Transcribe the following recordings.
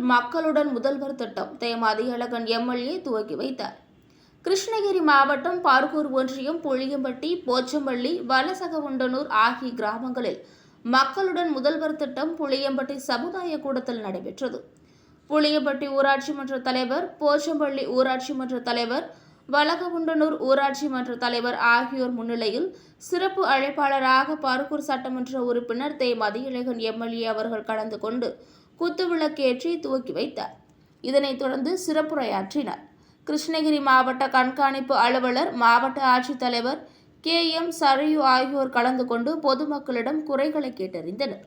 மக்களுடன் முதல்வர் திட்டம். தேம் எம்எல்ஏ துவக்கி வைத்தார். கிருஷ்ணகிரி மாவட்டம் பார்கூர் ஒன்றியம் புளியம்பட்டி போச்சம்பள்ளி வலசகவுண்டனூர் ஆகிய கிராமங்களில் மக்களுடன் முதல்வர் திட்டம் புளியம்பட்டி சமுதாய கூடத்தில் நடைபெற்றது. புளியம்பட்டி ஊராட்சி மன்ற தலைவர் போச்சம்பள்ளி ஊராட்சி மன்ற தலைவர் வலகவுண்டனூர் ஊராட்சி மன்ற தலைவர் ஆகியோர் முன்னிலையில் சிறப்பு அழைப்பாளராக பார்க்கூர் சட்டமன்ற உறுப்பினர் தே மதியழகன் எம்எல்ஏ அவர்கள் கலந்து கொண்டு குத்துவிளக்கேற்றி துவக்கி வைத்தார். இதனைத் தொடர்ந்து சிறப்புரையாற்றினார். கிருஷ்ணகிரி மாவட்ட கண்காணிப்பு அலுவலர் மாவட்ட ஆட்சித்தலைவர் கே. எம். சரையு ஆகியோர் கலந்து கொண்டு பொதுமக்களிடம் குறைகளை கேட்டறிந்தனர்.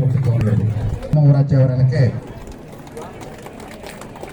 ప్రభుత్వంలో రాజ్యవరాలకే